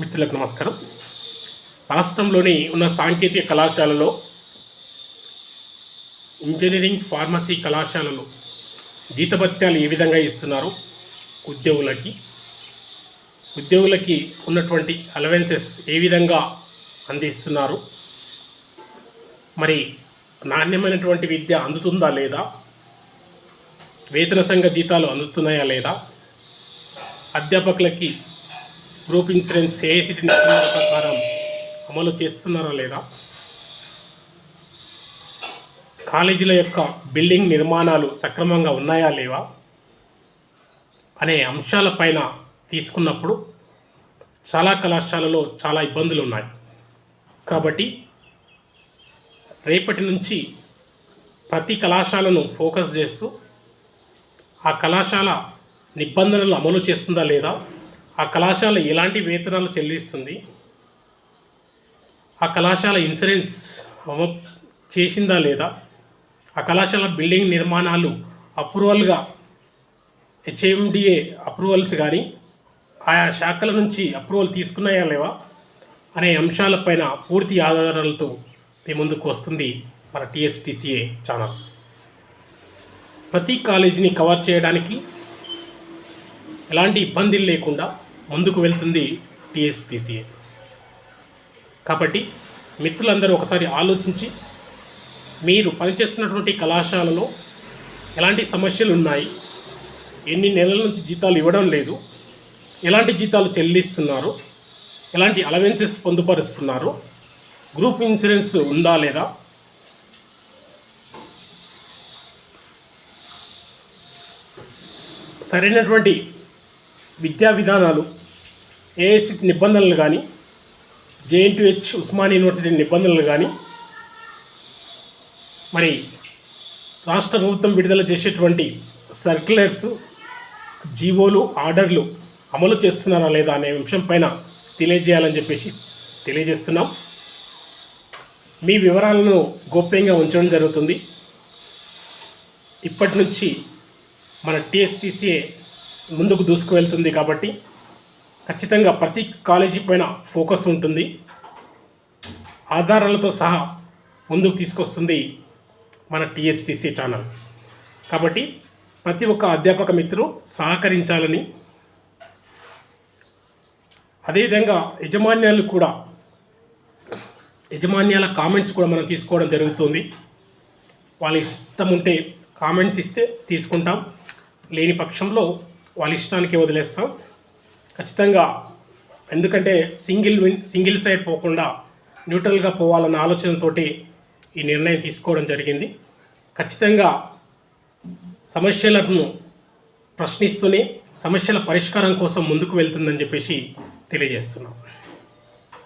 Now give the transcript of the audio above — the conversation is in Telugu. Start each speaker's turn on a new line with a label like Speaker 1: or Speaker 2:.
Speaker 1: మిత్రులకు నమస్కారం. రాష్ట్రంలోని ఉన్న సాంకేతిక కళాశాలలో ఇంజనీరింగ్ ఫార్మసీ కళాశాలలో జీతభత్యాలు ఏ విధంగా ఇస్తున్నారు? ఉద్యోగులకి ఉద్యోగులకి ఉన్నటువంటి అలవెన్సెస్ ఏ విధంగా అందిస్తున్నారు? మరి నాణ్యమైనటువంటి విద్య అందుతుందా లేదా? వేతన సంఘ జీతాలు అందుతున్నాయా లేదా? అధ్యాపకులకి గ్రూప్ ఇన్సూరెన్స్ ఏఐసిటీ నిబంధనల ప్రకారం అమలు చేస్తున్నారా లేదా? కాలేజీల యొక్క బిల్డింగ్ నిర్మాణాలు సక్రమంగా ఉన్నాయా లేవా? అనే అంశాలపైన తీసుకున్నప్పుడు చాలా కళాశాలలో చాలా ఇబ్బందులు ఉన్నాయి కాబట్టి రేపటి నుంచి ప్రతి కళాశాలను ఫోకస్ చేస్తూ ఆ కళాశాల నిబంధనలు అమలు చేస్తుందా లేదా? ఆ కళాశాల ఎలాంటి వేతనాలు చెల్లిస్తుంది? ఆ కళాశాల ఇన్సూరెన్స్ చేసిందా లేదా? ఆ కళాశాల బిల్డింగ్ నిర్మాణాలు అప్రూవల్గా హెచ్ఎండిఏ అప్రూవల్స్ కానీ ఆయా శాఖల నుంచి అప్రూవల్ తీసుకున్నాయా లేవా అనే అంశాలపైన పూర్తి ఆధారాలతో మీ ముందుకు వస్తుంది మన టీఎస్టీసీఏ ఛానల్. ప్రతి కాలేజీని కవర్ చేయడానికి ఎలాంటి ఇబ్బందులు లేకుండా ముందుకు వెళ్తుంది టీఎస్టీసీఏ. కాబట్టి మిత్రులందరూ ఒకసారి ఆలోచించి మీరు పనిచేస్తున్నటువంటి కళాశాలలో ఎలాంటి సమస్యలు ఉన్నాయి? ఎన్ని నెలల నుంచి జీతాలు ఇవ్వడం లేదు. ఎలాంటి జీతాలు చెల్లిస్తున్నారు? ఎలాంటి అలవెన్సెస్ పొందుపరుస్తున్నారు? గ్రూప్ ఇన్సూరెన్స్ ఉందా లేదా? సరైనటువంటి విద్యా విధానాలు ఏఎస్సి నిబంధనలు కానీ జేఎన్టీహెచ్ ఉస్మాన్ యూనివర్సిటీ నిబంధనలు కానీ మరి రాష్ట్ర ప్రభుత్వం విడుదల చేసేటువంటి సర్క్యులర్స్ జీవోలు ఆర్డర్లు అమలు చేస్తున్నారా లేదా అనే అంశం పైన తెలియజేయాలని చెప్పేసి తెలియజేస్తున్నాం. మీ వివరాలను గోప్యంగా ఉంచడం జరుగుతుంది. ఇప్పటి నుంచి మన టీఎస్టీసీఏ ముందుకు దూసుకువెళ్తుంది కాబట్టి ఖచ్చితంగా ప్రతి కాలేజీ పైన ఫోకస్ ఉంటుంది. ఆధారాలతో సహా ముందుకు తీసుకొస్తుంది మన టీఎస్టీసీ ఛానల్. కాబట్టి ప్రతి ఒక్క అధ్యాపక మిత్రులు సహకరించాలని అదేవిధంగా యజమాన్యాలు కూడా యజమాన్యాల కామెంట్స్ కూడా మనం తీసుకోవడం జరుగుతుంది. వాళ్ళ ఇష్టం ఉంటే కామెంట్స్ ఇస్తే తీసుకుంటాం. లేని పక్షంలో వాళ్ళ ఇష్టానికి వదిలేస్తాం. ఖచ్చితంగా ఎందుకంటే సింగిల్ విన్ సింగిల్ సైడ్ పోకుండా న్యూట్రల్గా పోవాలన్న ఆలోచనతోటి ఈ నిర్ణయం తీసుకోవడం జరిగింది. ఖచ్చితంగా సమస్యలను ప్రశ్నిస్తూనే సమస్యల పరిష్కారం కోసం ముందుకు వెళ్తుందని చెప్పేసి తెలియజేస్తున్నాం.